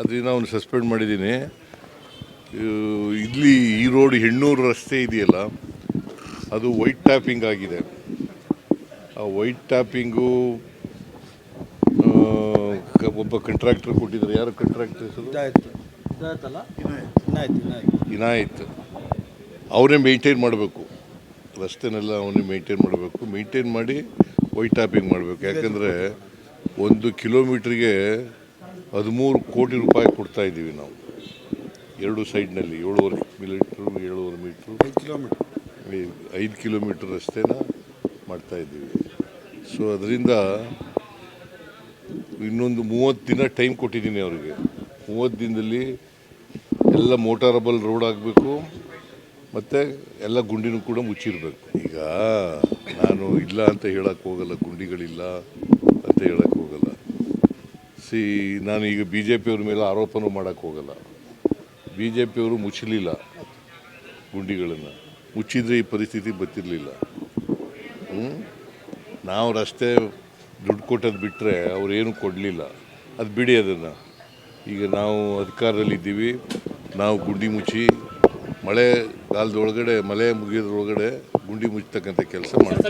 ಅದರಿಂದ ಅವನು ಸಸ್ಪೆಂಡ್ ಮಾಡಿದ್ದೀನಿ. ಇಲ್ಲಿ ಈ ರೋಡ್ ಹೆಣ್ಣೂರು ರಸ್ತೆ ಇದೆಯಲ್ಲ ಅದು ವೈಟ್ ಟ್ಯಾಪಿಂಗ್ ಆಗಿದೆ. ಆ ವೈಟ್ ಟ್ಯಾಪಿಂಗು ಒಬ್ಬ ಕಂಟ್ರಾಕ್ಟರ್ ಕೊಟ್ಟಿದ್ದಾರೆ. ಯಾರು ಕಂಟ್ರಾಕ್ಟರ್ ಹೆಸರು? ಇನಾಯತ್ ಅವನೇ ಮೇಂಟೈನ್ ಮಾಡಬೇಕು. ರಸ್ತೆನೆಲ್ಲ ಅವನೇ ಮೇಂಟೈನ್ ಮಾಡಬೇಕು. ಮೇಂಟೈನ್ ಮಾಡಿ ವೈಟ್ ಟ್ಯಾಪಿಂಗ್ ಮಾಡಬೇಕು. ಯಾಕಂದರೆ ಒಂದು ಕಿಲೋಮೀಟ್ರಿಗೆ ಹದಿಮೂರು ಕೋಟಿ ರೂಪಾಯಿ ಕೊಡ್ತಾ ಇದ್ದೀವಿ ನಾವು. ಎರಡು ಸೈಡ್ನಲ್ಲಿ ಏಳುವರೆ ಮೀಟ್ರು ಏಳುವರೆ ಮೀಟ್ರ್. ಐದು ಕಿಲೋಮೀಟ್ರ್. ಐದು ಕಿಲೋಮೀಟ್ರ್ ರಸ್ತೆನ ಮಾಡ್ತಾ ಇದ್ದೀವಿ. ಸೊ ಅದರಿಂದ ಇನ್ನೊಂದು ಮೂವತ್ತು ದಿನ ಟೈಮ್ ಕೊಟ್ಟಿದ್ದೀನಿ ಅವರಿಗೆ. ಮೂವತ್ತು ದಿನದಲ್ಲಿ ಎಲ್ಲ ಮೋಟಾರಬಲ್ ರೋಡ್ ಆಗಬೇಕು ಮತ್ತು ಎಲ್ಲ ಗುಂಡಿನೂ ಕೂಡ ಮುಚ್ಚಿರಬೇಕು. ಈಗ ನಾನು ಇಲ್ಲ ಅಂತ ಹೇಳಕ್ಕೆ ಹೋಗಲ್ಲ ಗುಂಡಿಗಳಿಲ್ಲ ಅಂತ ಹೇಳಕ್ಕೆ ಹೋಗಲ್ಲ. ಸಿ, ನಾನು ಈಗ ಬಿ ಜೆ ಪಿಯವ್ರ ಮೇಲೆ ಆರೋಪನೂ ಮಾಡೋಕ್ಕೆ ಹೋಗಲ್ಲ. ಬಿ ಜೆ ಪಿಯವರು ಮುಚ್ಚಲಿಲ್ಲ ಗುಂಡಿಗಳನ್ನು. ಮುಚ್ಚಿದರೆ ಈ ಪರಿಸ್ಥಿತಿ ಬತ್ತಿರಲಿಲ್ಲ ಹ್ಮ್? ನಾವು ರಸ್ತೆ ದುಡ್ಡು ಕೊಟ್ಟದ್ದು ಬಿಟ್ಟರೆ ಅವರೇನು ಕೊಡಲಿಲ್ಲ. ಅದು ಬಿಡಿ ಅದನ್ನು. ಈಗ ನಾವು ಅಧಿಕಾರದಲ್ಲಿದ್ದೀವಿ. ನಾವು ಗುಂಡಿ ಮುಚ್ಚಿ ಮಳೆ ಕಾಲದೊಳಗಡೆ, ಮಳೆ ಮುಗಿಯೋದ್ರೊಳಗಡೆ ಗುಂಡಿ ಮುಚ್ಚತಕ್ಕಂಥ ಕೆಲಸ ಮಾಡ್ತೀವಿ.